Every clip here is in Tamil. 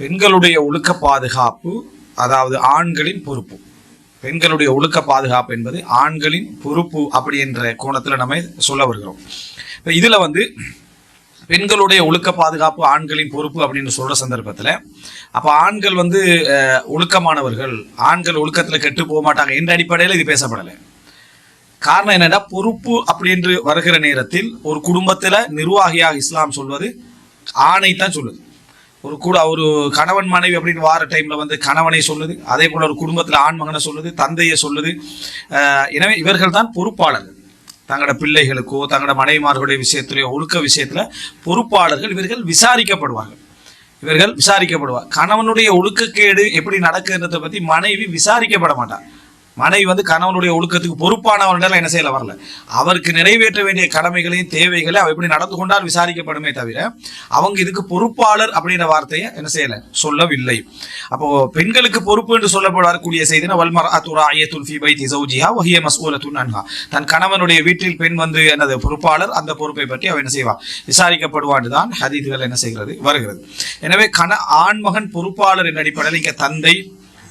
பெண்களுடைய ஒழுக்க பாதுகாப்பு அதாவது ஆண்களின் பொறுப்பு. பெண்களுடைய ஒழுக்க பாதுகாப்பு என்பது ஆண்களின் பொறுப்பு அப்படி என்ற கோணத்தில் நம்ம சொல்ல வருகிறோம். இப்போ இதில் வந்து பெண்களுடைய ஒழுக்க பாதுகாப்பு ஆண்களின் பொறுப்பு அப்படின்னு சொல்கிற சந்தர்ப்பத்தில் அப்போ ஆண்கள் வந்து ஒழுக்கமானவர்கள் ஆண்கள் ஒழுக்கத்தில் கெட்டு போக மாட்டாங்க என்ற அடிப்படையில் இது பேசப்படலை. காரணம் என்னென்னா பொறுப்பு அப்படி என்று வருகிற நேரத்தில் ஒரு குடும்பத்தில் நிர்வாகியாக இஸ்லாம் சொல்வது ஆணை தான் சொல்லுது. ஒரு கூட ஒரு கணவன் மனைவி அப்படின்னு வார டைம்ல வந்து கணவனை சொல்லுது அதே போல ஒரு குடும்பத்தில் ஆண் மகனை சொல்லுது தந்தையை சொல்லுது. எனவே இவர்கள் தான் பொறுப்பாளர்கள். தங்களோட பிள்ளைகளுக்கோ தங்களோட மனைவிமார்களுடைய விஷயத்திலேயோ ஒழுக்க விஷயத்துல பொறுப்பாளர்கள் இவர்கள் விசாரிக்கப்படுவார்கள். இவர்கள் விசாரிக்கப்படுவார். கணவனுடைய ஒழுக்கக்கேடு எப்படி நடக்குன்றதை பத்தி மனைவி விசாரிக்கப்பட மாட்டார். மனைவி வந்து கணவனுடைய ஒழுக்கத்துக்கு பொறுப்பானவர்கள் என்ன செய்யல வரல. அவருக்கு நிறைவேற்ற வேண்டிய கடமைகளையும் தேவைகளை அவ எப்படி நடந்து கொண்டால் விசாரிக்கப்படுமே தவிர அவங்க இதுக்கு பொறுப்பாளர் அப்படின்ற வார்த்தையை என்ன செய்யல சொல்லவில்லை. அப்போ பெண்களுக்கு பொறுப்பு என்று சொல்லப்படக்கூடிய செய்தினா வல்மர் அத்துரா ஐயத்துல் ஃபி பைத்தி சௌஜிஹா வஹிய அன்ஹா. தன் கணவனுடைய வீட்டில் பெண் வந்து என்னது பொறுப்பாளர் அந்த பொறுப்பை பற்றி அவ என்ன செய்வா? விசாரிக்கப்படுவான்னு தான் ஹதீதுகள் என்ன செய்கிறது வருகிறது. எனவே கண ஆண்மகன் பொறுப்பாளர் என்ற அடிப்படையில் இங்கே தந்தை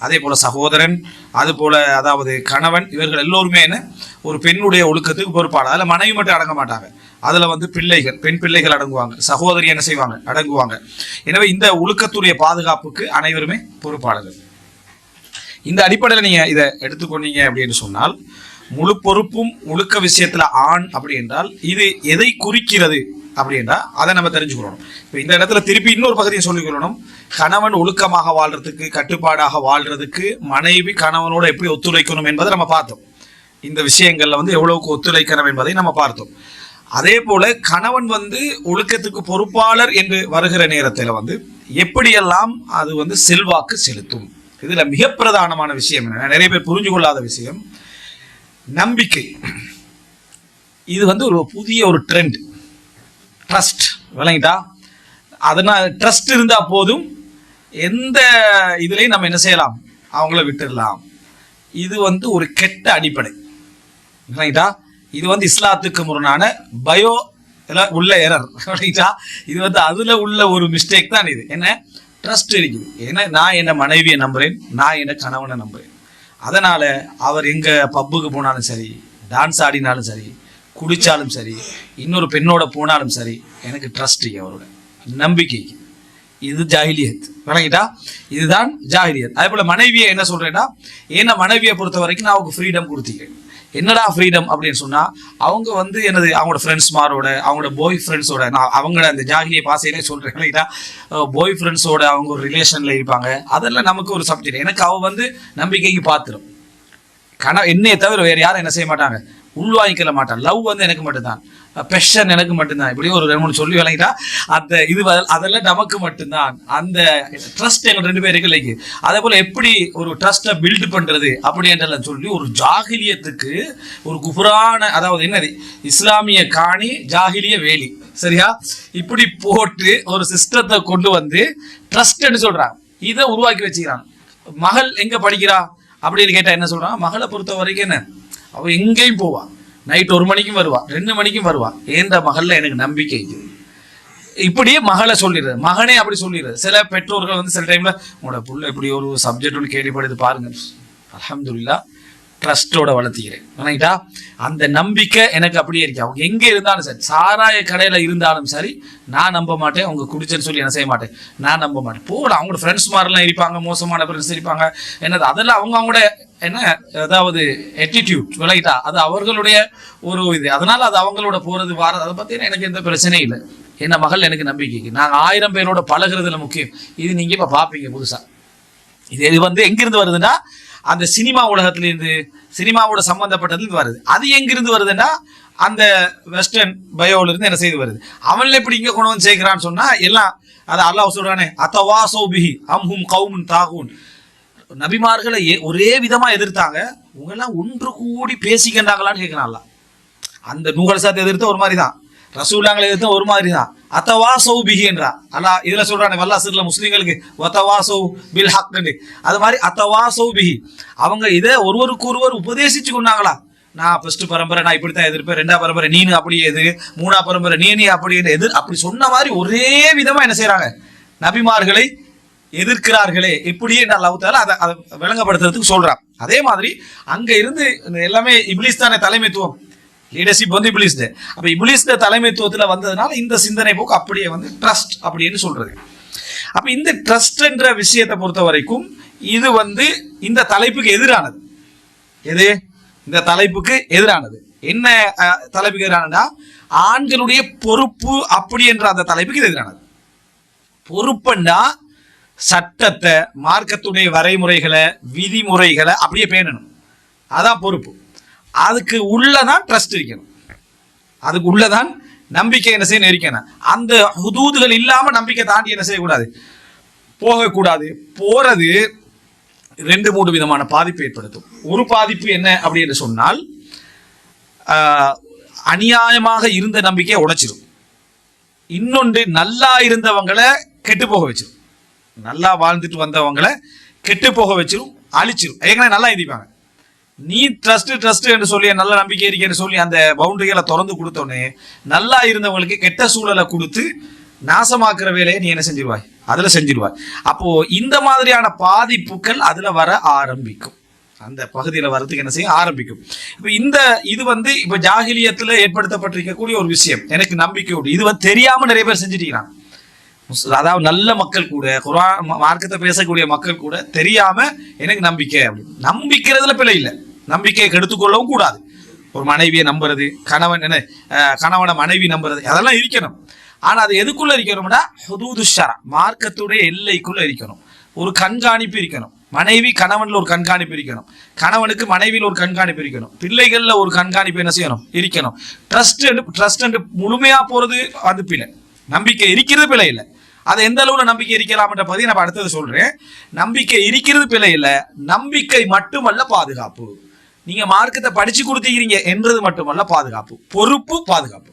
அதே போல் சகோதரன் அது போல் அதாவது கணவன் இவர்கள் எல்லோருமே என்ன? ஒரு பெண்ணுடைய ஒழுக்கத்துக்கு பொறுப்பாளர். அதில் மனைவி மட்டும் அடங்க மாட்டாங்க. அதில் வந்து பிள்ளைகள் பெண் பிள்ளைகள் அடங்குவாங்க. சகோதரி என்ன செய்வாங்க? அடங்குவாங்க. எனவே இந்த ஒழுக்கத்துடைய பாதுகாப்புக்கு அனைவருமே பொறுப்பாளர்கள். இந்த அடிப்படையில் நீங்கள் இதை எடுத்துக்கொண்டீங்க அப்படின்னு சொன்னால் முழு பொறுப்பும் ஒழுக்க விஷயத்தில் ஆண் அப்படி என்றால் இது எதை குறிக்கிறது? அப்படின்னா அதை நம்ம தெரிஞ்சுக்கணும். இப்போ இந்த இடத்துல திருப்பி இன்னொரு பகுதியை சொல்லிக்கொள்ளணும் கணவன் ஒழுக்கமாக வாழ்றதுக்கு கட்டுப்பாடாக வாழ்றதுக்கு மனைவி கணவனோட எப்படி ஒத்துழைக்கணும் என்பதை நம்ம பார்த்தோம். இந்த விஷயங்கள்ல வந்து எவ்வளவுக்கு ஒத்துழைக்கணும் என்பதை நம்ம பார்த்தோம். அதே போல கணவன் வந்து ஒழுக்கத்துக்கு பொறுப்பாளர் என்று வருகிற நேரத்தில் வந்து எப்படியெல்லாம் அது வந்து செல்வாக்கு செலுத்தும்? இதுல மிக பிரதானமான விஷயம் என்ன? நிறைய பேர் புரிஞ்சு கொள்ளாத விஷயம். நம்பிக்கை. இது வந்து ஒரு புதிய ஒரு ட்ரெண்ட் ட்ரஸ்ட் விளங்கிட்டா? அதனால் ட்ரஸ்ட் இருந்தால் போதும். எந்த இதுலையும் நம்ம என்ன செய்யலாம்? அவங்கள விட்டுடலாம் இது வந்து ஒரு கெட்ட அடிப்படை. விளங்கிட்டா? இது வந்து இஸ்லாத்துக்கு முரணான பயோ உள்ள எரர் விளங்கிட்டா? இது வந்து அதில் உள்ள ஒரு மிஸ்டேக் தான் இது. என்ன? ட்ரஸ்ட் இருக்குது. ஏன்னா நான் என்ன மனைவியை நம்புகிறேன் நான் என்ன கணவனை நம்புகிறேன் அதனால் அவர் எங்கே பப்புக்கு போனாலும் சரி டான்ஸ் ஆடினாலும் சரி குடிச்சாலும் சரி இன்னொரு பெண்ணோட போனாலும் சரி எனக்கு ட்ரஸ்ட் அவரோட. நம்பிக்கை இது ஜாகிலியத். விளங்கிட்டா இதுதான் ஜாகிலியத். அதே போல மனைவியை என்ன சொல்றேன்னா என்ன மனைவியை பொறுத்த வரைக்கும் நான் அவங்க ஃப்ரீடம் கொடுத்துக்கிறேன். என்னடா ஃப்ரீடம் அப்படின்னு சொன்னால் அவங்க வந்து எனது அவங்களோட ஃப்ரெண்ட்ஸ்மாரோட அவங்களோட பாய் ஃப்ரெண்ட்ஸோட நான் அவங்கள அந்த ஜாகிரிய பாசையிலே சொல்கிறேன் இல்லைங்களா பாய் ஃப்ரெண்ட்ஸோட அவங்க ஒரு ரிலேஷனில் இருப்பாங்க. அதெல்லாம் நமக்கு ஒரு சப்ஜெக்ட் எனக்கு அவள் வந்து நம்பிக்கைக்கு பார்த்துரும் கண என்னையே தவிர வேறு யாரும் என்ன செய்ய மாட்டாங்க. உள்வாங்கிக்கல மாட்டான். லவ் வந்து எனக்கு மட்டும்தான். பெஷன் எனக்கு மட்டும்தான். இப்படியும் ஒரு ரெண்டு மூணு சொல்லி விளங்கிட்டா அந்த இது அதெல்லாம் நமக்கு மட்டும்தான். அந்த ட்ரஸ்ட் எங்கள் ரெண்டு பேருக்கு இல்லைக்கு அதே போல் எப்படி ஒரு ட்ரஸ்ட்டை பில்ட் பண்ணுறது அப்படின்றலாம் சொல்லி ஒரு ஜாகிலியத்துக்கு ஒரு குபுரான அதாவது என்னது? இஸ்லாமிய காணி ஜாகிலிய வேலி. சரியா? இப்படி போட்டு ஒரு சிஸ்டத்தை கொண்டு வந்து ட்ரஸ்ட்னு சொல்கிறாங்க இதை உருவாக்கி வச்சுக்கிறாங்க. மகள் எங்கே படிக்கிறா? அப்படின்னு கேட்டால் என்ன சொல்கிறான் மகளை பொறுத்த வரைக்கும் என்ன? அவ எங்கேயும் போவான் நைட் ஒரு மணிக்கும் வருவான் ரெண்டு மணிக்கும் வருவான் ஏந்த மகள்ல எனக்கு நம்பிக்கை இருக்குது இப்படியே மகளை சொல்லிடுறது. மகனே அப்படி சொல்லிடுறது. சில பெற்றோர்கள் வந்து சில டைம்ல உங்களோட புள்ள இப்படி ஒரு சப்ஜெக்ட் ஒன்று கேள்விப்படுது பாருங்க. அலமதுல்லா ட்ரஸ்டோட வளர்த்திக்கிறேன். நினைக்கிட்டா அந்த நம்பிக்கை எனக்கு அப்படியே இருக்கு. அவங்க எங்கே இருந்தாலும் சரி சாராய கடையில் இருந்தாலும் சரி நான் நம்ப மாட்டேன். அவங்க குடிச்சேன்னு சொல்லி என்ன செய்ய மாட்டேன்? நான் நம்ப மாட்டேன். போகலாம் அவங்களோட ஃப்ரெண்ட்ஸ் மாதிரிலாம் இருப்பாங்க மோசமான ஃப்ரெண்ட்ஸ் இருப்பாங்க. என்னது? அதெல்லாம் அவங்க அவங்களோட என்ன அதாவது எட்டிடியூட் விளையிட்டா அது அவர்களுடைய ஒரு இது. அதனால அது அவங்களோட போறது வாரது அதை பார்த்தீங்கன்னா எனக்கு எந்த பிரச்சனையும் இல்லை. என்ன மகள் எனக்கு நம்பிக்கைக்கு. நாங்கள் ஆயிரம் பேரோட பழகிறதுல முக்கியம். இது நீங்கள் இப்போ பார்ப்பீங்க புதுசாக இது இது வந்து எங்கிருந்து வருதுன்னா அந்த சினிமா உலகத்துலேருந்து சினிமாவோட சம்பந்தப்பட்டதுல வருது. அது எங்கிருந்து வருதுன்னா அந்த வெஸ்டர்ன் பயோலேருந்து என்ன செய்து வருது. அவன்ல எப்படி இங்கே கொண்டு வந்து சேர்க்கிறான்னு சொன்னால் எல்லாம் அது அல்லாஹ் சொல்கிறானே அத்தவா சௌபிஹி அம்ஹும் கவுமுன் தாகூன். நபிமார்களை ஏ- ஒரே விதமா எதிர்த்தாங்க. உங்கெல்லாம் ஒன்று கூடி பேசிக்கின்றாங்களான்னு கேட்கலாம்ல அந்த நூகல் சாத்தை எதிர்த்து ஒரு மாதிரி தான் ரசூலாங்களை எதிர்த்து ஒரு மாதிரி தான் அத்தவா சௌ என்றா. அல்லா இதுல வல்லா வல்லாசிரில் முஸ்லீம்களுக்கு ஒத்தவா சௌ பில் ஹக்னு அது மாதிரி அத்தவா சௌபிஹி அவங்க இதை ஒருவருக்கு ஒருவர் உபதேசிச்சு கொண்டாங்களா? நான் ஃபர்ஸ்ட் பரம்பரை நான் இப்படித்தான் எதிர்ப்பேன். ரெண்டா பரம்பரை நீனு அப்படி எது? மூணா பரம்பரை நீ நீ அப்படி எதிர் அப்படி சொன்ன மாதிரி ஒரே விதமா என்ன செய்யறாங்க நபிமார்களை எதிர்க்கிறார்களே. இப்படியே நான் லவ் தாலா அதை அதை விளங்கப்படுத்துறதுக்கு சொல்றான். அதே மாதிரி அங்க இருந்து இந்த எல்லாமே இப்லீஸ் தானே தலைமைத்துவம்? லீடர்ஷிப் வந்து இப்லீஸ் அப்ப இப்லிஸ் தலைமைத்துவத்துல வந்ததுனால இந்த சிந்தனை போக்கு அப்படியே வந்து ட்ரஸ்ட் அப்படின்னு சொல்றது. அப்ப இந்த ட்ரஸ்ட் என்ற விஷயத்தை பொறுத்த வரைக்கும் இது வந்து இந்த தலைப்புக்கு எதிரானது. எது? இந்த தலைப்புக்கு எதிரானது. என்ன தலைப்புக்கு எதிரானதுன்னா ஆண்களுடைய பொறுப்பு அப்படி என்ற அந்த தலைப்புக்கு எதிரானது. பொறுப்புன்னா சட்டத்தை மார்க்கத்துடைய வரைமுறைகளை விதிமுறைகளை அப்படியே பேணணும். அதான் பொறுப்பு. அதுக்கு உள்ளதான் ட்ரஸ்ட் இருக்கணும். அதுக்கு உள்ளதான் நம்பிக்கை என்ன செய்யணும் இருக்கணும். அந்த ஹுதூதுகள் இல்லாமல் நம்பிக்கை தாண்டி என்ன செய்யக்கூடாது? போகக்கூடாது. போறது ரெண்டு மூணு விதமான பாதிப்பு ஏற்படுத்தும். ஒரு பாதிப்பு என்ன அப்படின்னு சொன்னால் அநியாயமாக இருந்த நம்பிக்கையை உடைச்சிடும் இன்னொன்று நல்லா இருந்தவங்களை கெட்டு போக வச்சிடும் நல்லா வாழ்ந்துட்டு வந்தவங்களை கெட்டு போக வச்சிரும் அழிச்சிரும். ஏற்கனவே நல்லா எழுதிப்பாங்க நீ ட்ரஸ்ட் ட்ரஸ்ட் என்று சொல்லி நல்ல நம்பிக்கை இருக்கேன்னு சொல்லி அந்த பவுண்டரிகளை திறந்து கொடுத்தோடனே நல்லா இருந்தவங்களுக்கு கெட்ட சூழலை கொடுத்து நாசமாக்குற வேலையை நீ என்ன செஞ்சிருவாய்? அதுல செஞ்சிருவாய். அப்போ இந்த மாதிரியான பாதிப்புகள் அதுல வர ஆரம்பிக்கும். அந்த பகுதியில வரதுக்கு என்ன செய்ய ஆரம்பிக்கும். இப்போ இந்த இது வந்து இப்போ ஜாகிலியத்துல ஏற்படுத்தப்பட்டிருக்கக்கூடிய ஒரு விஷயம். எனக்கு நம்பிக்கை உண்டு. இது வந்து தெரியாமல் நிறைய பேர் செஞ்சுட்டு அதாவது நல்ல மக்கள் கூட குரான் மார்க்கத்தை பேசக்கூடிய மக்கள் கூட தெரியாம எனக்கு நம்பிக்கை அப்படின்னு. நம்பிக்கிறதுல பிழை இல்லை. நம்பிக்கையை கெடுத்துக்கொள்ளவும் கூடாது. ஒரு மனைவியை நம்புறது கணவன் என்ன கணவனை மனைவி நம்புறது அதெல்லாம் இருக்கணும். ஆனால் அது எதுக்குள்ள இருக்கணும்னா ஹுதூது மார்க்கத்துடைய எல்லைக்குள்ள இருக்கணும். ஒரு கண்காணிப்பு இருக்கணும். மனைவி கணவனில் ஒரு கண்காணிப்பு இருக்கணும். கணவனுக்கு மனைவியில் ஒரு கண்காணிப்பு இருக்கணும். பிள்ளைகளில் ஒரு கண்காணிப்பு என்ன செய்யணும்? இருக்கணும். ட்ரஸ்ட் ட்ரஸ்ட் முழுமையாக போகிறது அது பிழை. நம்பிக்கை இருக்கிறது பிழை இல்லை அது எந்த அளவுல நம்பிக்கை இருக்கலாம்ன்ற பத்தி நான் அடுத்தது சொல்றேன். நம்பிக்கை இருக்கிறது பிழை இல்லை நம்பிக்கை மட்டுமல்ல பாதுகாப்பு. நீங்க மார்க்கத்தை படிச்சு கொடுத்துக்கிறீங்க என்றது மட்டுமல்ல பாதுகாப்பு. பொறுப்பு பாதுகாப்பு.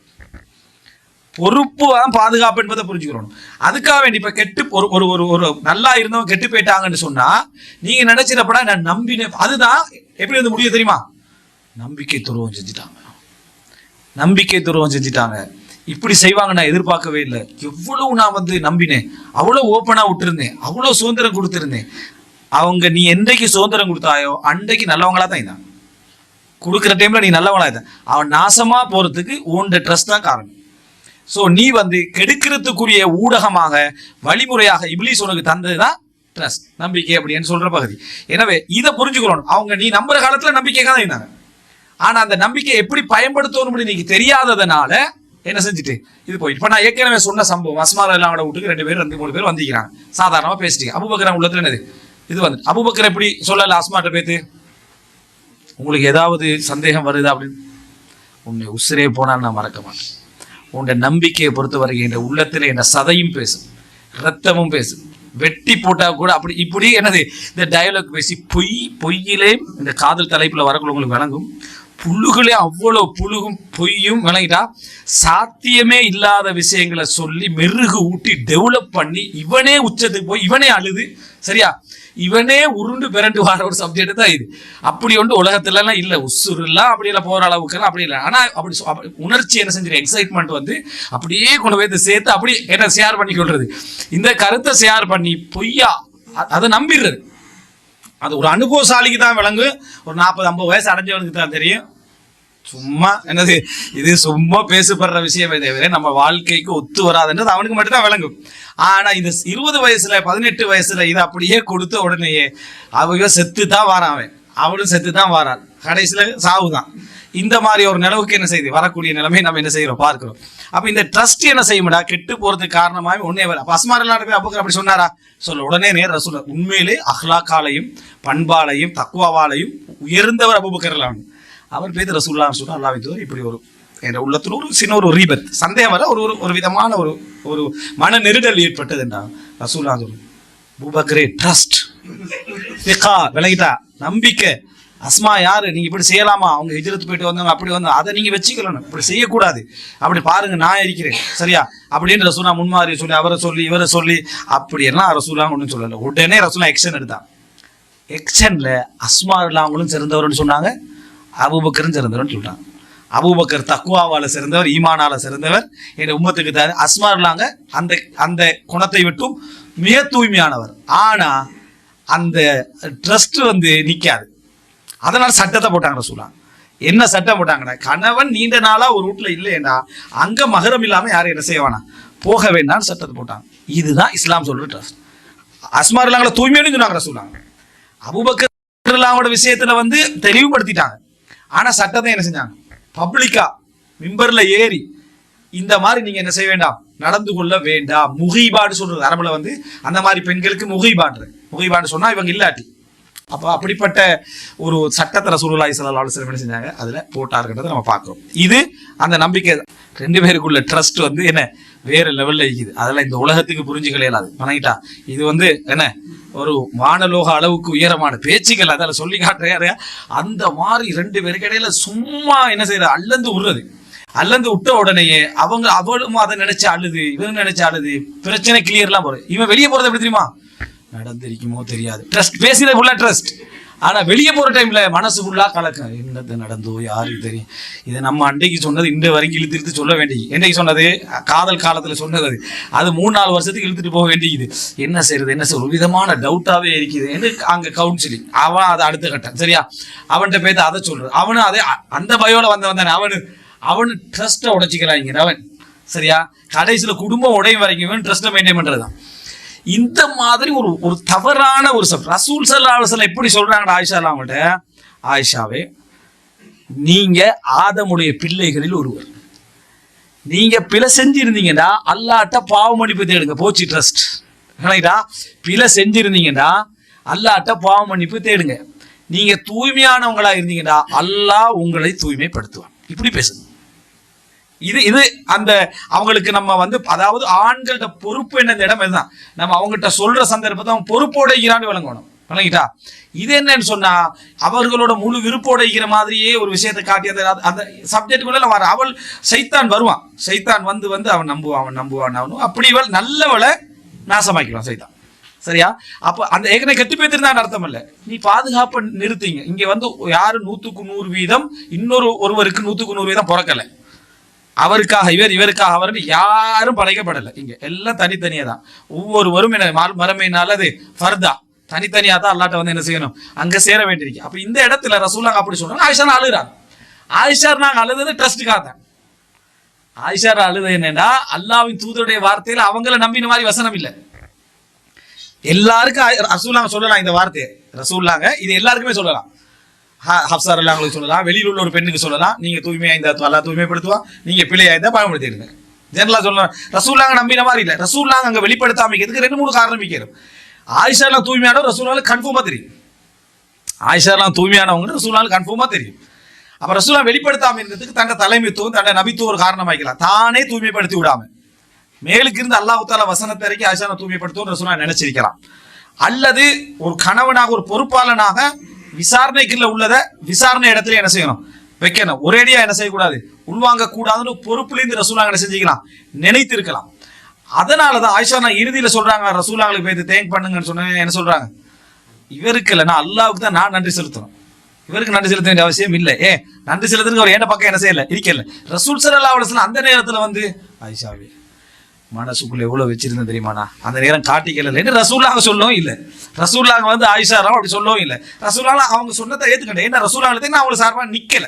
பொறுப்பு தான் பாதுகாப்பு என்பதை புரிஞ்சுக்கிறோம். அதுக்காக வேண்டி இப்ப கெட்டு ஒரு ஒரு ஒரு ஒரு நல்லா இருந்தவங்க கெட்டு போயிட்டாங்கன்னு சொன்னா நீங்க நினைச்சிடப்படா நான் நம்பினேன் அதுதான் எப்படி வந்து முடியும் தெரியுமா? நம்பிக்கை துருவம் செஞ்சுட்டாங்க. நம்பிக்கை துருவம் செஞ்சுட்டாங்க. இப்படி செய்வாங்க நான் எதிர்பார்க்கவே இல்லை. எவ்வளவு நான் வந்து நம்பினேன். அவ்வளோ ஓப்பனாக விட்டுருந்தேன். அவ்வளோ சுதந்திரம் கொடுத்துருந்தேன். அவங்க நீ என்றைக்கு சுதந்திரம் கொடுத்தாயோ அன்றைக்கு நல்லவங்களா தான் இதான். கொடுக்குற டைம்ல நீ நல்லவங்களா இதான். அவன் நாசமாக போகிறதுக்கு உன்ட ட்ரெஸ் தான் காரணம். ஸோ நீ வந்து கெடுக்கிறதுக்குரிய ஊடகமாக வழிமுறையாக இப்ளீஸ் உனக்கு தந்தது தான் ட்ரஸ்ட் நம்பிக்கை அப்படின்னு சொல்கிற பகுதி. எனவே இதை புரிஞ்சுக்கணும். அவங்க நீ நம்புற காலத்தில் நம்பிக்கைக்காக தான் இருந்தாங்க. ஆனால் அந்த நம்பிக்கை எப்படி பயன்படுத்தணும் அப்படின்னு நீங்க தெரியாததுனால என்ன செஞ்சுட்டு? இது போயிட்டு. இப்போ நான் ஏற்கனவே சொன்ன சம்பவம் அஸ்மார் அல்லாவோட வீட்டுக்கு ரெண்டு பேர் ரெண்டு மூணு பேர் வந்திக்கிறாங்க சாதாரணமாக பேசிட்டீங்க. அபுபக்கரம் உள்ளத்துல என்னது? இது வந்து அபுபக்கர் எப்படி சொல்லல அஸ்மாட்ட பேத்து? உங்களுக்கு ஏதாவது சந்தேகம் வருதா அப்படின்னு? உன்னை உசிரே போனால் நான் மறக்க மாட்டேன். உன்னை நம்பிக்கையை பொறுத்தவரை என் உள்ளத்தில் என்ன சதையும் பேசும் ரத்தமும் பேசும். வெட்டி போட்டால் கூட அப்படி இப்படி என்னது? இந்த டயலாக் பேசி பொய் பொய்யிலே இந்த காதல் தலைப்பில் வரக்குள்ள உங்களுக்கு வழங்கும் புழுகளே அவ்வளோ புழுகும் பொய்யும் விளங்கிட்டா சாத்தியமே இல்லாத விஷயங்களை சொல்லி மெருகு ஊட்டி டெவலப் பண்ணி இவனே உச்சத்துக்கு போய் இவனே அழுது. சரியா? இவனே உருண்டு பிறண்டு வர ஒரு சப்ஜெக்ட் தான் இது. அப்படி ஒன்று உலகத்துலலாம் இல்லை. உசுருலாம் அப்படி இல்லை போகிற அளவுக்கு அப்படி இல்லை. ஆனால் அப்படி உணர்ச்சி என்ன செஞ்சிரு? எக்ஸைட்மெண்ட் வந்து அப்படியே கொண்டு போய் இதை சேர்த்து அப்படி என்ன ஷேர் பண்ணி கொள்வது இந்த கருத்தை ஷேர் பண்ணி பொய்யா அதை நம்பிடுறது. அது ஒரு அனுபவசாலிக்கு தான் விளங்கு ஒரு நாற்பது ஐம்பது வயசு அடைஞ்சவனுக்கு தான் தெரியும். சும்மா என்னது இது சும்மா பேசப்படுற விஷயம் தவிர நம்ம வாழ்க்கைக்கு ஒத்து வராதுன்றது அவனுக்கு மட்டும்தான் விளங்கும் ஆனா இந்த இருபது வயசுல பதினெட்டு வயசுல இதை அப்படியே கொடுத்த உடனேயே அவங்க செத்து தான் வாரான் அவன். அவளும் செத்து தான் வாரான். கடைசியில சாவு தான் இந்த மாதிரி ஒரு நிலவுக்கு என்ன செய்யுது வரக்கூடிய நிலைமை நம்ம என்ன செய்யறோம் பார்க்கிறோம். அப்ப இந்த ட்ரஸ்ட் என்ன செய்யும்டா? கெட்டு போறதுக்கு காரணமாக ஒன்னே வர அப்ப அஸ்மார் அல்லாஹ் அப்போ அப்படி சொன்னாரா? சொல்ல உடனே நேர சொல்ல உண்மையிலே அஹ்லாக்காலையும் பண்பாலையும் தக்குவாவாலையும் உயர்ந்தவர் அபுபக்கர் அவர் பேர் ரசூல்லா சொன்னா அல்லாஹ் தூதர் இப்படி ஒரு என்ற உள்ளத்தில் ஒரு சின்ன ஒரு ரீபத் சந்தேகம் வர ஒரு ஒரு ஒரு விதமான ஒரு ஒரு மன நெருடல் ஏற்பட்டது என்றான் ரசூல்லா சொல்லும் ட்ரஸ்ட் திகா விலகிட்டா நம்பிக்கை. அஸ்மா யாரு? நீங்க இப்படி செய்யலாமா? அவங்க ஹிஜ்ரத் போயிட்டு வந்தவங்க அப்படி வந்து அதை நீங்க வச்சுக்கணும். இப்படி செய்யக்கூடாது. அப்படி பாருங்க நான் இருக்கிறேன். சரியா? அப்படின்னு ரசூலா முன்மாதிரி சொல்லி அவரை சொல்லி இவரை சொல்லி அப்படி எல்லாம் ரசூலா ஒன்றும் சொல்லல. உடனே ரசூலா எக்ஷன் எடுத்தான். எக்ஷன்ல அஸ்மா அவங்களும் சிறந்தவர்னு சொன்னாங்க. அபூபக்கரும் சிறந்தவர்னு சொல்றாங்க. அபூபக்கர் தக்குவாவால சிறந்தவர் ஈமானால சிறந்தவர். என் உம்மத்துக்கு தான் அஸ்மா இல்லாங்க அந்த அந்த குணத்தை விட்டும் மிக தூய்மையானவர். ஆனா அந்த ட்ரஸ்ட் வந்து நிற்காது அதனால சட்டத்தை போட்டாங்க சொல்லுவாங்க. என்ன சட்டம் போட்டாங்கடா? கணவன் நீண்ட நாளா ஒரு வீட்டுல இல்லையேண்டா. அங்க மகரம் இல்லாம யாரும் என்ன செய்ய வேணாம். போக வேண்டாம்னு சட்டத்தை போட்டாங்க. இதுதான் இஸ்லாம் சொல்ற ட்ரஸ்ட் அஸ்மார் இல்லாங்கள தூய்மைன்னு சொன்னாங்க ரசூலாங்க அபூபக்கர் இல்லாமோட விஷயத்துல வந்து தெளிவுபடுத்திட்டாங்க. ஆனா சட்டத்தை என்ன செஞ்சாங்க? பப்ளிக்கா மிம்பர்ல ஏறி இந்த மாதிரி நீங்க என்ன செய்ய வேண்டாம். நடந்து கொள்ள வேண்டாம். முகிபாடு சொல்றது அரபுல வந்து அந்த மாதிரி பெண்களுக்கு முகிபாடு முகிபாடு சொன்னா இவங்க இல்லாட்டி. அப்போ அப்படிப்பட்ட ஒரு சட்டத்தை ரசூலுல்லாஹி செலவு அலைஹி என்ன செஞ்சாங்க? அதில் போட்டாருன்றதை நம்ம பார்க்குறோம். இது அந்த நம்பிக்கை தான். ரெண்டு பேருக்குள்ள ட்ரஸ்ட் வந்து என்ன? வேறு லெவலில் இருக்குது. அதெல்லாம் இந்த உலகத்துக்கு புரிஞ்சுக்கல இயலாது வணங்கிட்டா இது வந்து என்ன? ஒரு வானலோக அளவுக்கு உயரமான பேச்சுக்கள். அதில் சொல்லி காட்டுறாரு அந்த மாதிரி ரெண்டு பேருக்கு இடையில சும்மா என்ன செய்யற? அல்லந்து விடுறது அல்லந்து விட்ட உடனேயே அவங்க அவளும் அதை நினைச்சு அழுது இவன் நினைச்சு அழுது பிரச்சனை கிளியர்லாம் போறது. இவன் வெளியே போறது எப்படி தெரியுமா? நடந்திருக்குமோ தெரியாது. ட்ரஸ்ட் பேசினது ட்ரஸ்ட் ஆனா வெளியே போகிற டைம்ல மனசு ஃபுல்லாக கலக்கம் என்னது நடந்தோ யாருக்கு தெரியும். இதை நம்ம அன்றைக்கு சொன்னது இந்த வரைக்கும் இழுத்து இழுத்து சொல்ல வேண்டியது. என்றைக்கு சொன்னது? காதல் காலத்தில் சொன்னது அது. அது மூணு நாலு வருஷத்துக்கு இழுத்துட்டு போக வேண்டியது. என்ன செய்யறது என்ன செய்ய ஒரு விதமான டவுட்டாகவே இருக்குது. என்று அங்க கவுன்சிலிங் அவன் அதை அடுத்த கட்டம். சரியா? அவன்கிட்ட பேத்து அதை சொல்றது. அவனும் அதே அந்த பயோட வந்த வந்தானே அவனு அவனு ட்ரஸ்ட்டை உடைச்சிக்கிறாங்க அவன் சரியா? கடைசியில் குடும்பம் உடையும் வரைக்கும் ட்ரஸ்ட்டை மெயின்டைன் பண்றதுதான். இந்த மாதிரி ஒரு ஒரு தவறான ஒரு சப் ரசூல் சல்லா அலுவலம் எப்படி சொல்றாங்க ஆயிஷா அவங்கள்ட்ட ஆயிஷாவே நீங்க ஆதமுடைய பிள்ளைகளில் ஒருவர். நீங்க பிழை செஞ்சிருந்தீங்கன்னா அல்லாட்ட பாவ மன்னிப்பு தேடுங்க போச்சு ட்ரஸ்ட் ரைட்டா பிழை செஞ்சிருந்தீங்கன்னா அல்லாட்ட பாவ மன்னிப்பு தேடுங்க. நீங்க தூய்மையானவங்களா இருந்தீங்கன்னா அல்லாஹ் உங்களை தூய்மைப்படுத்துவான். இப்படி பேசுங்க. இது இது அந்த அவங்களுக்கு நம்ம வந்து அதாவது ஆண்கள்கிட்ட பொறுப்பு என்ன இந்த இடம் இதுதான். நம்ம அவங்ககிட்ட சொல்ற சந்தர்ப்பத்தை அவங்க பொறுப்போட ஈரான்னு விளங்கணும். விளங்கிட்டா? இது என்னன்னு சொன்னா அவர்களோட முழு விருப்போட இருக்கிற மாதிரியே ஒரு விஷயத்தை காட்டி அந்த அந்த சப்ஜெக்டுக்குள்ள வர. அவள் சைத்தான் வருவான். சைத்தான் வந்து வந்து அவன் நம்புவான் அவன் நம்புவான் அவனும் அப்படி இவள் நல்லவளை நாசமாக்கிடுவான் சைத்தான். சரியா? அப்ப அந்த ஏற்கனவே கெட்டு போயிருந்தான் அர்த்தம் இல்ல. நீ பாதுகாப்பை நிறுத்திங்க. இங்க வந்து யாரு நூத்துக்கு நூறு வீதம் இன்னொரு ஒருவருக்கு நூத்துக்கு நூறு வீதம் பிறக்கல. அவருக்காக இவர் இவருக்காக அவர் யாரும் படைக்கப்படலை. இங்க எல்லாம் தனித்தனியா தான். ஒவ்வொருவரும் என்ன மா- அது ஃபர்தா. தனித்தனியா தான் அல்லாட்ட வந்து என்ன செய்யணும்? அங்க சேர வேண்டியிருக்கு. அப்ப இந்த இடத்துல ரசூலாங்க அப்படி சொல்றாங்க. ஆயிஷா அழுகிறாங்க ஆயிஷா நாங்க அழுதது ட்ரஸ்ட்டுக்காக தான். ஆயிஷா அழுது என்னன்னா அல்லாவின் தூதருடைய வார்த்தையில அவங்கள நம்பின மாதிரி வசனம் இல்லை. எல்லாருக்கும் ஆய- ரசூலாங்க சொல்லலாம் இந்த வார்த்தையை. ரசூல்லாங்க இது எல்லாருக்குமே சொல்லலாம். ஹ- ஹப்சார் எல்லாங்களுக்கு சொல்லலாம் வெளியில் உள்ள ஒரு பெண்ணுக்கு சொல்லலாம் நீங்க தூய்மையா இருந்தால் அல்லா தூய்மைப்படுத்துவா நீங்க பிள்ளையா இருந்தா பயன்படுத்திடுங்க ஜெனரலா சொல்லலாம் ரசூல்லாங்க நம்பின மாதிரி இல்லை. ரசூல்லாங்க அங்க வெளிப்படுத்தாமிக்கிறதுக்கு ரெண்டு மூணு காரணம் வைக்கிறோம் ஆயிஷாலாம் தூய்மையான ரசூலால கன்ஃபார்மா தெரியும். ஆயிஷாலாம் தூய்மையானவங்க ரசூலால கன்ஃபார்மா தெரியும். அப்ப ரசூலா வெளிப்படுத்தாம இருந்ததுக்கு தன்னை தலைமைத்துவம் தன்னை நபித்துவம் ஒரு காரணமாக்கலாம் தானே தூய்மைப்படுத்தி விடாம. மேலுக்கு இருந்து அல்லாஹால வசனத்தை இறக்கி ஆயிஷாவை தூய்மைப்படுத்தும் ரசூலா நினைச்சிருக்கலாம். அல்லது ஒரு கணவனாக ஒரு பொறுப்பாளனாக விசாரணைக்குள்ள உள்ளத விசாரணை இடத்துல என்ன செய்யணும்? வைக்கணும். ஒரேடியா என்ன செய்யக்கூடாது? உள்வாங்க கூடாதுன்னு பொறுப்புலேருந்து ரசூலாங்க என்ன செஞ்சுக்கலாம்? நினைத்து இருக்கலாம் அதனாலதான் ஆயிஷா நான் இறுதியில சொல்றாங்க ரசூலாங்களுக்கு போய் தேங்க் பண்ணுங்கன்னு சொன்னேன் என்ன சொல்றாங்க? இவருக்கு இல்லை நான் அல்லாவுக்கு தான் நான் நன்றி செலுத்தணும். இவருக்கு நன்றி செலுத்த வேண்டிய அவசியம் இல்லை. ஏ நன்றி செலுத்துறதுக்கு அவர் என்ன பக்கம் என்ன செய்யல? இருக்கல. ரசூல் சல்லா அலுவலம் அந்த நேரத்துல வந்து ஆயிஷாவே மனசுக்குள்ள எவ்வளவு வச்சிருந்தேன் தெரியுமாண்ணா அந்த நேரம் காட்டிக்கல. என்ன ரசூல்லாங்க சொல்லவும் இல்லை. ரசூல்லாங்க வந்து ஆயிஷாராம் அப்படி சொல்லவும் இல்லை. ரசூலால அவங்க சொன்னதை ஏத்துக்கிட்டேன் ஏன்னா ரசூலாங்க நான் அவங்களுக்கு சார்பா நிக்கல.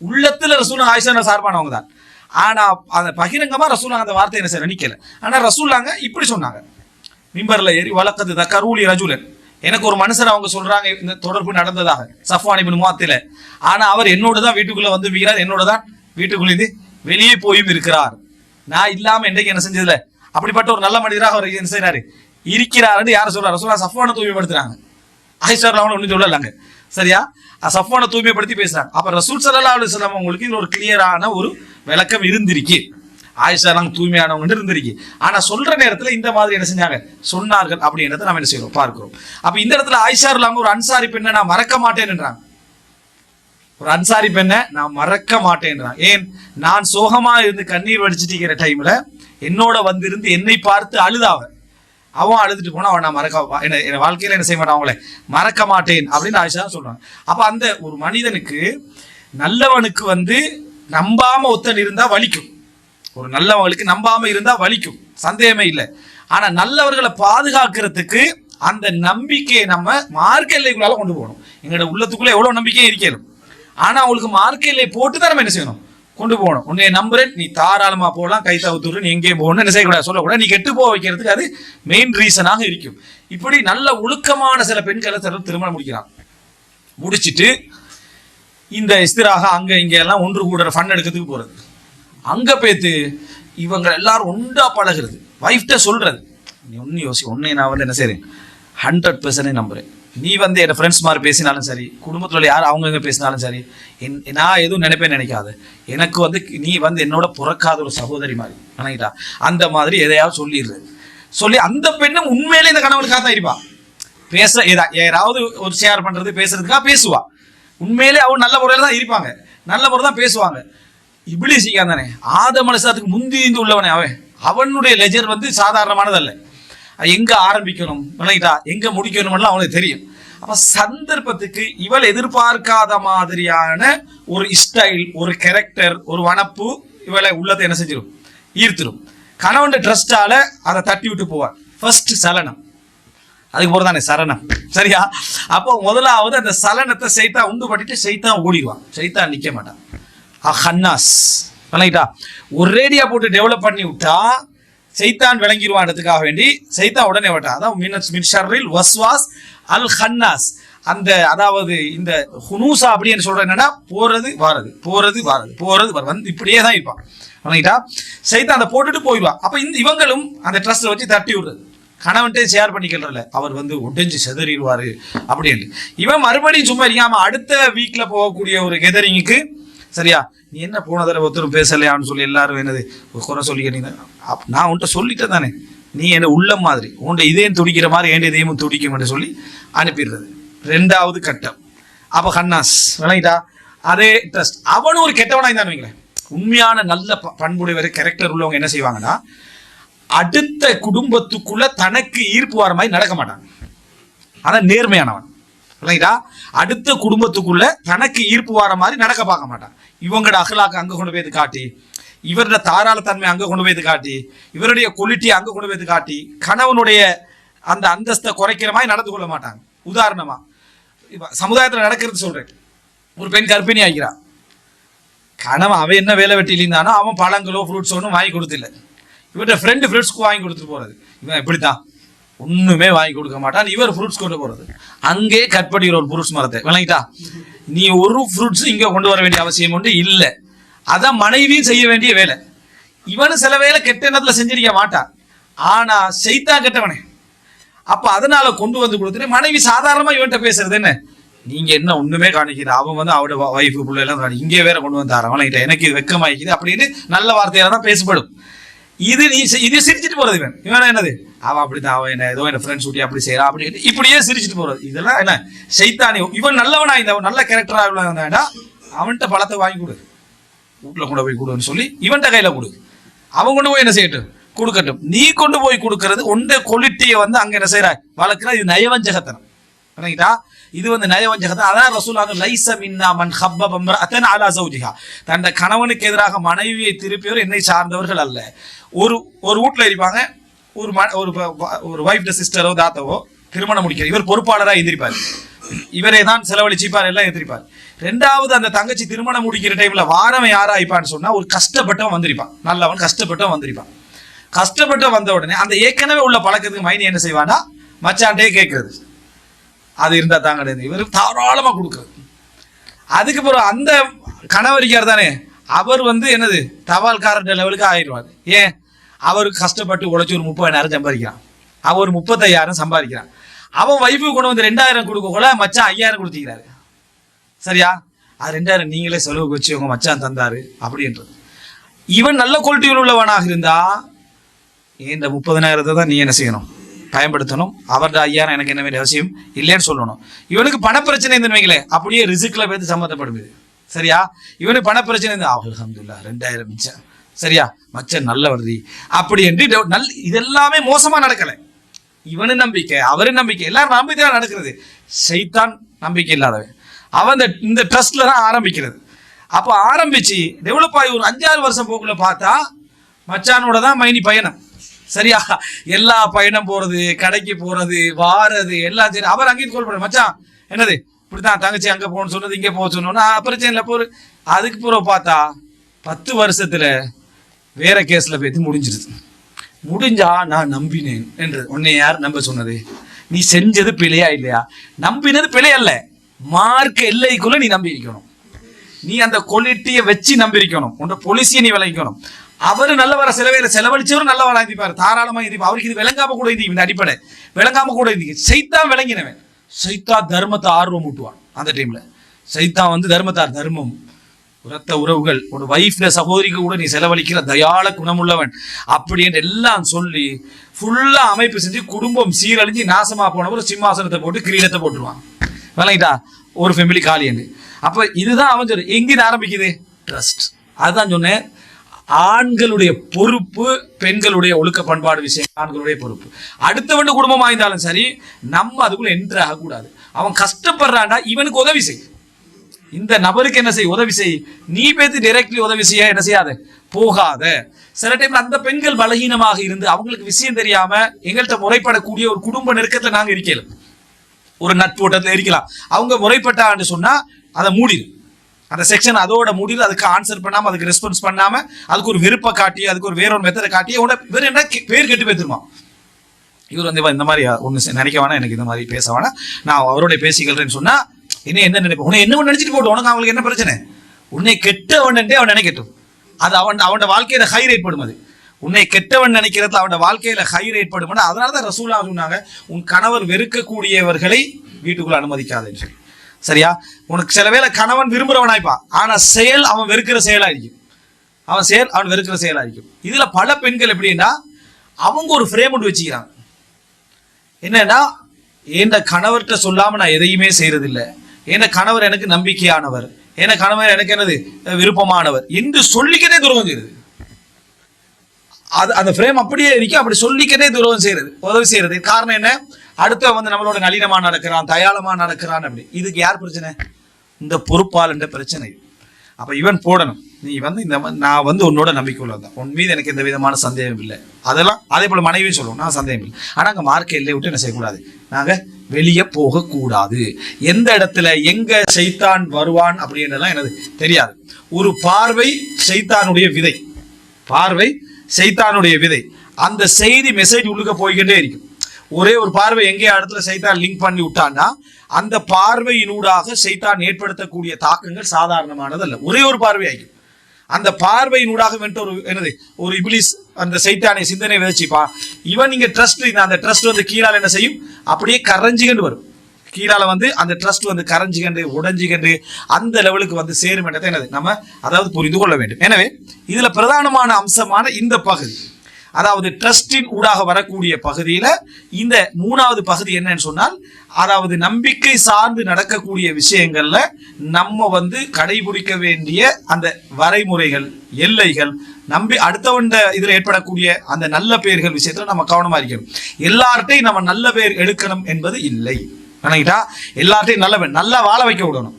உள்ளத்துல ரசூலா ஆயிஷா சார்பானவங்க தான். ஆனா அந்த பகிரங்கமா ரசூலாங்க அந்த வார்த்தை என்ன செய்ய நிக்கல. ஆனா ரசூலாங்க இப்படி சொன்னாங்க. மிம்பர்ல ஏறி வழக்கது தக்கரூலி ரஜுலன். எனக்கு ஒரு மனுஷர் அவங்க சொல்றாங்க இந்த தொடர்பு நடந்ததாக. சஃப்வான் பின் முவாத்தில. ஆனா அவர் என்னோட தான் வீட்டுக்குள்ள வந்து வீரார் என்னோட தான் வீட்டுக்குள்ள வெளியே போயும் இருக்கிறார். நான் இல்லாம என்றைக்கு என்ன செஞ்சதுல அப்படிப்பட்ட ஒரு நல்ல மனிதராக அவர் என்ன செய்யறாரு இருக்கிறாருன்னு யாரும் சொல்றாரு? ரசூலா சஃபான தூய்மைப்படுத்துறாங்க. ஆயிஷா அவங்க ஒன்றும் சொல்லலாங்க சரியா? சஃபான தூய்மைப்படுத்தி பேசுறாங்க. அப்ப ரசூல் சல்லா அலுவலாம் உங்களுக்கு இது ஒரு கிளியரான ஒரு விளக்கம் இருந்திருக்கு. ஆயிஷா நாங்க தூய்மையானவங்க இருந்திருக்கு. ஆனா சொல்ற நேரத்துல இந்த மாதிரி என்ன செஞ்சாங்க? சொன்னார்கள் அப்படின்றத நம்ம என்ன செய்யறோம் பார்க்கிறோம். அப்ப இந்த இடத்துல ஆயிஷா இல்லாம ஒரு அன்சாரி பெண்ணை நான் மறக்க மாட்டேன்ன்றாங்க ஒரு அன்சாரி பெண்ணை நான் மறக்க மாட்டேன்றான். ஏன்? நான் சோகமா இருந்து கண்ணீர் வடிச்சிட்டு இருக்கிற டைம்ல என்னோட வந்திருந்து என்னை பார்த்து அழுதாவ அவன். அழுதுட்டு போனா அவன் நான் மறக்க என்ன என் வாழ்க்கையில என்ன செய்ய மாட்டான் அவங்கள? மறக்க மாட்டேன் அப்படின்னு ஆயிஷா சொல்றான். அப்ப அந்த ஒரு மனிதனுக்கு நல்லவனுக்கு வந்து நம்பாம ஒத்தன் இருந்தா வலிக்கும். ஒரு நல்லவங்களுக்கு நம்பாம இருந்தா வலிக்கும். சந்தேகமே இல்லை. ஆனா நல்லவர்களை பாதுகாக்கிறதுக்கு அந்த நம்பிக்கையை நம்ம மார்க்க எல்லைக்குள்ளால கொண்டு போகணும். எங்களோட உள்ளத்துக்குள்ள எவ்வளவு நம்பிக்கையும் இருக்கணும் ஆனா அவங்களுக்கு மார்க்க எல்லை போட்டு தான் நம்ம என்ன செய்யணும்? கொண்டு போகணும். உன்னை நம்புறேன். நீ தாராளமா போகலாம் கை தவுத்துரு நீ எங்கேயும் போகணும் என்ன செய்யக்கூடாது? சொல்லக்கூடாது. நீ கெட்டு போக வைக்கிறதுக்கு அது மெயின் ரீசனாக இருக்கும். இப்படி நல்ல ஒழுக்கமான சில பெண்களை சிலர் திருமணம் முடிக்கிறான். முடிச்சிட்டு இந்த இஸ்திராக அங்க இங்க எல்லாம் ஒன்று கூடுற ஃபன் எடுக்கிறதுக்கு போறது. அங்க பேத்து இவங்க எல்லாரும் ஒன்றா பழகிறது. வைஃப்ட சொல்றது. நீ ஒன்னு யோசி ஒன்னே நான் வந்து என்ன செய்யறேன் ஹண்ட்ரட் பெர்சன்டே நம்புறேன். நீ வந்து என் ஃப்ரெண்ட்ஸ் மாதிரி பேசினாலும் சரி குடும்பத்தில் உள்ள யார் அவங்க பேசினாலும் சரி என் நான் எதுவும் நினைப்பேன் நினைக்காது. எனக்கு வந்து நீ வந்து என்னோட பிறக்காத ஒரு சகோதரி மாதிரி நினைக்கிட்டா அந்த மாதிரி எதையாவது சொல்லிடுறது சொல்லி அந்த பெண்ணும் உண்மையிலே இந்த கணவனுக்காக தான் இருப்பா. பேச ஏதா யாராவது ஒரு ஷேர் பண்ணுறது பேசுறதுக்காக பேசுவா. உண்மையிலே அவன் நல்ல முறையில் தான் இருப்பாங்க. நல்ல முறை தான் பேசுவாங்க. இப்படி சீக்கிரம் தானே ஆத மனசாத்துக்கு முந்தி உள்ளவனே அவன். அவனுடைய லெஜர் வந்து சாதாரணமானதல்ல. எங்க ஆரம்பிக்கணும்? விளங்கிட்டா எங்க முடிக்கணும்லாம் அவனுக்கு தெரியும். அப்ப சந்தர்ப்பத்துக்கு இவள் எதிர்பார்க்காத மாதிரியான ஒரு ஸ்டைல் ஒரு கேரக்டர் ஒரு வனப்பு இவளை உள்ளத்தை என்ன செஞ்சிடும் ஈர்த்திடும் கணவன் ட்ரஸ்டால அதை தட்டி விட்டு போவார். ஃபர்ஸ்ட் சலனம். அதுக்கு போறதானே சரணம் சரியா? அப்போ முதலாவது அந்த சலனத்தை சைத்தா உண்டு பண்ணிட்டு சைத்தா ஓடிடுவான். சைத்தா நிக்க மாட்டான். அஹ் ஹன்னாஸ். ஒரு ஒரேடியா போட்டு டெவலப் பண்ணி விட்டா சைத்தான் விளங்கிடுவான்றதுக்காக வேண்டி சைத்தான் உடனே விட்டான். அதான் மினஸ் மின் ஷர்ரில் வஸ்வாஸ் அல் ஹன்னாஸ். அந்த அதாவது இந்த ஹுனூசா அப்படின்னு சொல்ற என்னன்னா போறது வாரது போறது வாரது போறது வர வந்து இப்படியே தான் இருப்பான். வணங்கிட்டா சைத்தான் அதை போட்டுட்டு போயிடுவான். அப்ப இந்த இவங்களும் அந்த ட்ரஸ்ட்ல வச்சு தட்டி விடுறது. கணவன்ட்டே ஷேர் பண்ணிக்கிறல அவர் வந்து ஒடிஞ்சு செதறிடுவாரு அப்படின்னு இவன் மறுபடியும் சும்மா இருக்காம அடுத்த வீக்ல போகக்கூடிய ஒரு கெதரிங்குக்கு சரியா? நீ என்ன போன தடவை ஒருத்தரும் பேசலையான்னு சொல்லி எல்லாரும் என்னது? குறை சொல்லிக்கிறீங்க அப் நான் உன்கிட்ட சொல்லிட்டேன் தானே. நீ என்ன உள்ள மாதிரி உன்ட இதயம் துடிக்கிற மாதிரி என் இதயமும் துடிக்கும் என்று சொல்லி அனுப்பிடுறது. ரெண்டாவது கட்டம். அப்போ ஹன்னாஸ் விளங்கிட்டா? அதே ட்ரஸ்ட் அவனும் ஒரு கெட்டவனாக இருந்தான்னு வைங்களேன். உண்மையான நல்ல ப- பண்புடையவர் கேரக்டர் உள்ளவங்க என்ன செய்வாங்கன்னா அடுத்த குடும்பத்துக்குள்ள தனக்கு ஈர்ப்பு வர மாதிரி நடக்க மாட்டான். அதான் நேர்மையானவன். இல்லைங்களா அடுத்த குடும்பத்துக்குள்ள தனக்கு ஈர்ப்பு வர மாதிரி நடக்க பார்க்க மாட்டான். இவங்களோட அகலாக்கு அங்கே கொண்டு போய் காட்டி? இவரோட தாராளத்தன்மை அங்க கொண்டு போய் காட்டி இவருடைய குவாலிட்டி அங்க கொண்டு போய் காட்டி கணவனுடைய அந்த அந்தஸ்தை குறைக்கிற மாதிரி நடந்து கொள்ள மாட்டாங்க. உதாரணமா சமுதாயத்தில் நடக்கிறது சொல்றேன். ஒரு பெண் கர்ப்பிணி ஆகிறான் கணவன் அவன் என்ன வேலை வெட்டி இருந்தானோ அவன் பழங்களோ ஃப்ரூட்ஸோ ஒன்றும் வாங்கி கொடுத்துல இவர்கிட்ட ஃப்ரெண்டு ஃப்ரூட்ஸ்க்கு வாங்கி கொடுத்துட்டு போறது. இவன் எப்படித்தான் ஒண்ணுமே வாங்கி கொடுக்க மாட்டான். இவர் ஃப்ரூட்ஸ் கொண்டு போறது. அங்கே கட் பண்ணிக்கிற ஒரு ஃப்ரூட்ஸ் மரத்தை. விளங்கிட்டா? நீ ஒரு ஃப்ரூட்ஸ் இங்கே கொண்டு வர வேண்டிய அவசியம் ஒன்று இல்லை. அதான் மனைவியும் செய்ய வேண்டிய வேலை. இவனு சில வேலை கெட்ட எண்ணத்துல செஞ்சிருக்க மாட்டான். ஆனா செய்தா கெட்டவனே. அப்ப அதனால கொண்டு வந்து கொடுத்துட்டு மனைவி சாதாரணமா இவன்கிட்ட பேசுறது என்ன? நீங்க என்ன ஒண்ணுமே காணிக்கிற அவன் வந்து அவட வைஃப் பிள்ளை எல்லாம் இங்கே வேற கொண்டு வந்தார். தரான் அவன்கிட்ட எனக்கு இது வெக்கமாயிக்குது அப்படின்னு நல்ல வார்த்தையால தான் பேசப்படும். இது நீ இது சிரிச்சிட்டு போறது இவன். இவன் என்னது? அவன் அப்படிதான் அவன் என்ன ஏதோ என்ன ஃப்ரெண்ட்ஸ் ஊட்டி அப்படி செய்யறான் அப்படின்னு இப்படியே சிரிச்சிட்டு போறது. இதெல்லாம் என்ன? செய்தானி இவன் நல்லவனா இந்த நல்ல கேரக்டரா இருந்தா அவன்கிட்ட பழத்தை வாங்கி கொடு. வீட்டுல கொண்டு போய் கொடுன்னு சொல்லி இவன்கிட்ட கையில கொடு. அவன் கொண்டு போய் என்ன செய்யட்டும் கொடுக்கட்டும். நீ கொண்டு போய் கொடுக்கறது உண்ட கொலிட்டியை வந்து அங்க என்ன செய்யற வளர்க்கிற இது நயவஞ்சகத்தனம். விளங்கிட்டா இது வந்து நயவஞ்சகத்தை அதான் ரசூலாக லைச மின்னா மன் ஹப்பப அத்தன் அலா சௌஜிகா தன் கணவனுக்கு எதிராக மனைவியை திருப்பியவர் என்னை சார்ந்தவர்கள் அல்ல. ஒரு ஒரு வீட்ல இருப்பாங்க. ஒரு ம- ஒரு ஒரு வைஃப் சிஸ்டரோ தாத்தவோ திருமணம் முடிக்கிற இவர் பொறுப்பாளராக எதிர்ப்பார் இவரே தான் செலவழிச்சிப்பார் எல்லாம் எதிர்ப்பார் ரெண்டாவது அந்த தங்கச்சி திருமணம் முடிக்கிற டைம்ல வாரவன் யாரா ஆயிப்பான்னு சொன்னா ஒரு கஷ்டப்பட்டவன் வந்திருப்பான். நல்லவன் கஷ்டப்பட்டவன் வந்திருப்பான். கஷ்டப்பட்டு வந்த உடனே அந்த ஏற்கனவே உள்ள பழக்கத்துக்கு மைனி என்ன செய்வானா மச்சான்டே கேட்கறது அது இருந்தா தாங்க இவர் தாராளமா கொடுக்குறது. அதுக்கு பிறகு அந்த கணவரிக்கார் தானே அவர் வந்து என்னது தபால்காரன் லெவலுக்கு ஆயிடுவார். ஏன்? அவர் கஷ்டப்பட்டு உழைச்சி ஒரு முப்பதாயிரம் சம்பாதிக்கிறான். அவர் ஒரு முப்பத்தையாயிரம் சம்பாதிக்கிறான். அவன் வைஃபு கொண்டு வந்து ரெண்டாயிரம் கொடுக்க கூட மச்சான் ஐயாயிரம் கொடுத்துக்கிறாரு. சரியா? அது ரெண்டாயிரம் நீங்களே செலவுக்கு வச்சு உங்க மச்சான் தந்தாரு அப்படின்றது. இவன் நல்ல குவாலிட்டியில் உள்ளவனாக இருந்தா இந்த முப்பதனாயிரத்தை தான் நீ என்ன செய்யணும்? பயன்படுத்தணும். அவர்கிட்ட ஐயாயிரம் எனக்கு என்ன வேண்டிய அவசியம் இல்லைன்னு சொல்லணும். இவனுக்கு பணப்பிரச்சனை இந்த வைங்களேன் அப்படியே ரிசுக்கில் பேத்து சம்மந்தப்படுது. சரியா? இவனுக்கு பணப்பிரச்சனை இருந்தா அல்ஹம்துலில்லாஹ் ரெண்டாயிரம் மிச்சம். சரியா? மச்சன் நல்ல வருதி அப்படி என்று நல் இதெல்லாமே மோசமாக நடக்கலை. இவனு நம்பிக்கை அவரு நம்பிக்கை எல்லாரும் நம்பிக்கை தான் நடக்கிறது. சைத்தான் நம்பிக்கை இல்லாதவன். அவன் இந்த இந்த ட்ரஸ்ட்ல தான் ஆரம்பிக்கிறது. அப்போ ஆரம்பிச்சு டெவலப் ஆகி ஒரு அஞ்சாறு வருஷம் போக்குள்ள பார்த்தா மச்சானோட தான் மைனி பயணம். சரியா? எல்லா பயணம் போறது கடைக்கு போறது வாரது எல்லாம் சரி. அவர் அங்கேயும் கோல் பண்ண மச்சான் என்னது? இப்படிதான் தங்கச்சி அங்க போகணும்னு சொன்னது இங்கே போக சொன்னோம்னா பிரச்சனை இல்லை போரு. அதுக்கு பிறகு பார்த்தா பத்து வருஷத்துல வேற கேஸ்ல போய் முடிஞ்சிருது. முடிஞ்சா நான் நம்பினேன் என்று உன்னை யார் நம்ப சொன்னது? நீ செஞ்சது பிழையா இல்லையா? நம்பினது பிழை அல்ல. மார்க்க எல்லைக்குள்ள நீ நம்பி இருக்கணும் நீ அந்த குவாலிட்டியை வச்சு நம்பி இருக்கணும் உன் பொலிசியை நீ விளங்கிக்கணும். அவரு நல்லவர செலவையில செலவழிச்சவரும் நல்லவரா இருப்பாரு தாராளமா இருப்பார் அவருக்கு இது விளங்காம கூட இருந்தீங்க இந்த அடிப்படை. விளங்காம கூட இருந்தீங்க. சைத்தான் விளங்கினவன். சைத்தா தர்மத்தை ஆர்வம் ஊட்டுவான் அந்த டைம்ல சைத்தா வந்து தர்மத்தார் தர்மம். உரத்த உறவுகள். ஒரு வைஃப்ல சகோதரிக்கு கூட நீ செலவழிக்கிற தயாள குணமுள்ளவன். அப்படி என்று எல்லாம் சொல்லி ஃபுல்லா அமைப்பு செஞ்சு குடும்பம் சீரழிஞ்சு நாசமா போனவர் சிம்மாசனத்தை போட்டு கிரீடத்தை போட்டுருவான். விளங்கிட்டா? ஒரு ஃபேமிலி காலியண்டு அப்போ அப்ப இதுதான் அவன் சொல்லு எங்கிருந்து ஆரம்பிக்குது? ட்ரஸ்ட் அதுதான் சொன்னேன். ஆண்களுடைய பொறுப்பு பெண்களுடைய ஒழுக்க பண்பாடு விஷயம் ஆண்களுடைய பொறுப்பு. அடுத்தவன் குடும்பமாக இருந்தாலும் சரி நம்ம அதுக்குள்ள என்ட்ரு ஆகக்கூடாது. அவன் கஷ்டப்படுறான்டா இவனுக்கு உதவி செய். இந்த நபருக்கு என்ன செய்? உதவி செய். நீ பேத்து டைரக்ட்லி உதவி செய்ய என்ன செய்யாத? போகாத. சில டைம்ல அந்த பெண்கள் பலகீனமாக இருந்து அவங்களுக்கு விஷயம் தெரியாம எங்கள்கிட்ட முறைப்படக்கூடிய ஒரு குடும்ப நெருக்கத்தில் நாங்கள் இருக்கல. ஒரு நட்போட்டத்தில் இருக்கலாம். அவங்க முறைப்பட்டான்னு சொன்னால் அதை மூடிடு. அந்த செக்ஷன் அதோட முடிவு அதுக்கு ஆன்சர் பண்ணாமல் அதுக்கு ரெஸ்பான்ஸ் பண்ணாமல் அதுக்கு ஒரு வெறுப்பை காட்டி அதுக்கு ஒரு வேற ஒரு மெத்தடை காட்டி உன வேற என்ன பேர் கெட்டு பேத்துருமா இவர் வந்து இந்த மாதிரி ஒன்று நினைக்க வேணாம் எனக்கு இந்த மாதிரி பேச வேணாம். நான் அவரோட பேசிக்கிறேன்னு சொன்னால் என்ன என்ன நினைப்பேன் உன்னை என்ன நினைச்சிட்டு போட்டு உனக்கு அவங்களுக்கு என்ன பிரச்சனை? உன்னை கெட்டவன் அவன் நினைக்கட்டும். அது அவன் அவனோட வாழ்க்கையில ஹை ரேட் படும் அது. உன்னை கெட்டவன் நினைக்கிறது அவனோட வாழ்க்கையில ஹை ஏற்படும் படும் அதனால தான் ரசூலா சொன்னாங்க உன் கணவர் வெறுக்கக்கூடியவர்களை வீட்டுக்குள்ள அனுமதிக்காதுன்னு சொல்லி. சரியா? உனக்கு சில வேளை கணவன் விரும்புறவனாய்ப்பா ஆனா செயல் அவன் வெறுக்கிற செயலா இருக்கும் அவன் செயல் அவன் வெறுக்கிற செயலா இருக்கும் இதுல பல பெண்கள் எப்படின்னா அவங்க ஒரு ஃப்ரேம் ஒன்று வச்சுக்கிறாங்க. என்னன்னா என் கணவர்கிட்ட சொல்லாம நான் எதையுமே செய்யறதில்லை என் கணவர் எனக்கு நம்பிக்கையானவர். என் கணவர் எனக்கு என்னது விருப்பமானவர் என்று சொல்லிக்கிட்டே துரோகம் செய்யுது. அது அந்த ஃப்ரேம் அப்படியே இருக்கு. அப்படி சொல்லிக்கிட்டே துரோகம் செய்யறது உதவி செய்யறது. காரணம் என்ன? அடுத்த வந்து நம்மளோட நளினமா நடக்கிறான் தயாளமா நடக்கிறான் அப்படி. இதுக்கு யார் பிரச்சனை? இந்த பொறுப்பாளன்ற பிரச்சனை. அப்ப இவன் போடணும். நீ வந்து இந்த நான் வந்து உன்னோட நம்பிக்கை உள்ளதான் உன் மீது எனக்கு எந்த விதமான சந்தேகம் இல்லை. அதெல்லாம் அதே போல மனைவியும் சொல்லுவோம் நான் சந்தேகம் இல்லை. ஆனா அங்க மார்க்கை எல்லை விட்டு என்ன செய்யக்கூடாது? நாங்க வெளியே போகக்கூடாது. எந்த இடத்துல எங்க செய்தான் வருவான் அப்படின்றலாம் எனக்கு தெரியாது. ஒரு பார்வை செய்தானுடைய விதை. பார்வை சைத்தானுடைய விதை. அந்த செய்தி மெசேஜ் உள்ளுக்க போய்கிட்டே இருக்கும். ஒரே ஒரு பார்வை எங்கேயோ இடத்துல சைத்தான் லிங்க் பண்ணி விட்டான்னா அந்த பார்வையினூடாக சைத்தான் ஏற்படுத்தக்கூடிய தாக்கங்கள் சாதாரணமானது அல்ல ஒரே ஒரு பார்வை ஆகும் அந்த பார்வையினூடாக வந்துட்டு ஒரு என்னது ஒரு இபிலிஸ் அந்த சைத்தானை சிந்தனை விதைச்சிப்பா. இவன் நீங்க ட்ரஸ்ட் அந்த ட்ரஸ்ட் வந்து கீழால் என்ன செய்யும்? அப்படியே கரைஞ்சிக்கிட்டு வரும். கீழால வந்து அந்த ட்ரஸ்ட் வந்து கரைஞ்சிக்கண்டு உடைஞ்சிக்கண்டு அந்த லெவலுக்கு வந்து சேரும் என்றதை என்னது? நம்ம அதாவது புரிந்து கொள்ள வேண்டும். எனவே இதுல பிரதானமான அம்சமான இந்த பகுதி அதாவது ட்ரஸ்டின் ஊடாக வரக்கூடிய பகுதியில இந்த மூணாவது பகுதி என்னன்னு சொன்னால் அதாவது நம்பிக்கை சார்ந்து நடக்கக்கூடிய விஷயங்கள்ல நம்ம வந்து கடைபிடிக்க வேண்டிய அந்த வரைமுறைகள் எல்லைகள் நம்பி அடுத்தவண்ட இதில் ஏற்படக்கூடிய அந்த நல்ல பெயர்கள் விஷயத்துல நம்ம கவனமா இருக்கணும். எல்லார்ட்டையும் நம்ம நல்ல பெயர் எடுக்கணும் என்பது இல்லை. நினைக்கிட்டா எல்லாத்தையும் நல்ல நல்லா வாழ வைக்க விடணும்.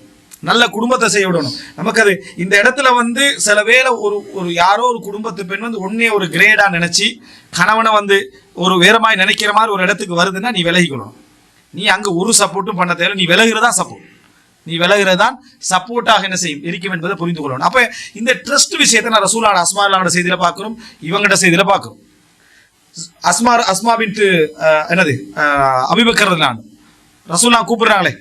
நல்ல குடும்பத்தை செய்ய விடணும். நமக்கு அது இந்த இடத்துல வந்து சில வேளை ஒரு ஒரு யாரோ ஒரு குடும்பத்து பெண் வந்து உன்னைய ஒரு கிரேடா நினைச்சு கணவனை வந்து ஒரு வேறமாய் நினைக்கிற மாதிரி ஒரு இடத்துக்கு வருதுன்னா நீ விலகிக்கணும். நீ அங்க ஒரு சப்போர்ட்டும் பண்ண தேவை நீ விலகிறதா சப்போர்ட் நீ விலகிறதான் சப்போர்ட்டாக என்ன செய்யும்? இருக்கும் என்பதை புரிந்து கொள்ளணும். அப்ப இந்த ட்ரஸ்ட் விஷயத்தை நான் ரசூலான அஸ்மாலான செய்தியில பார்க்கிறோம். இவங்கட செய்தியில பார்க்கிறோம். அஸ்மா அஸ்மா என்னது? அபிபக்கர் நான் ரசூல்லா கூப்பிடுறாங்களே.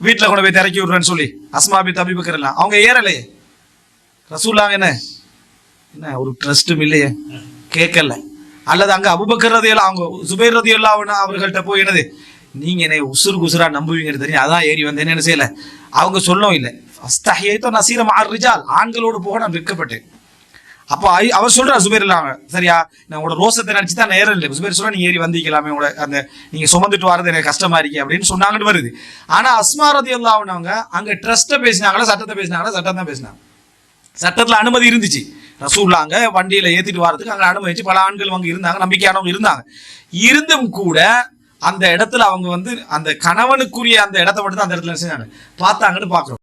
வீட்டில் கொண்டு போய் திறக்கி விடுறேன்னு சொல்லி. அஸ்மா பின் அபிபக்கர் எல்லாம். அவங்க ஏறலையே. ரசூலாங்க என்ன? என்ன ஒரு ட்ரஸ்ட்டும் இல்லையே. கேட்கல. அல்லது அங்கே அபுபக்கர் ரதியெல்லாம் அவங்க சுபேர் ரதியெல்லாம் அவர்கள்ட்ட போய் என்னது? நீங்கள் என்னை உசுறு குசுரா நம்புவீங்கன்னு தெரியும். அதான் ஏறி வந்தேன்னு என்ன செய்யலை? அவங்க சொல்லவும் இல்லை. அஸ்தஹியத்தோ நசீரம் ரிஜால். ஆண்களோடு போக நான் விற்கப்பட்டேன் அப்போ ஐ- அவர் சொல்றாரு சுபேர் இல்லாம சரியா? நான் உங்களோட ரோசத்தை நினைச்சு தான் நேரம் இல்லை. சுபேர் சொல்றா நீ ஏறி வந்திக்கலாமே உங்களோட அந்த நீங்க சுமந்துட்டு வரது எனக்கு கஷ்டமா இருக்கே அப்படின்னு சொன்னாங்கன்னு வருது. ஆனா அஸ்மாரதி இல்லாமனவங்க அங்க ட்ரஸ்ட்டை பேசினாங்களா சட்டத்தை பேசினாங்களா? சட்டம் தான் பேசினாங்க. சட்டத்துல அனுமதி இருந்துச்சு. ரசூல்லாங்க வண்டியில ஏத்திட்டு வரதுக்கு அங்க அனுமதிச்சு பல ஆண்கள் அங்க இருந்தாங்க நம்பிக்கையானவங்க இருந்தாங்க. இருந்தும் கூட அந்த இடத்துல அவங்க வந்து அந்த கணவனுக்குரிய அந்த இடத்த மட்டும் தான் அந்த இடத்துல செஞ்சாங்க? பார்த்தாங்கன்னு பாக்குறோம்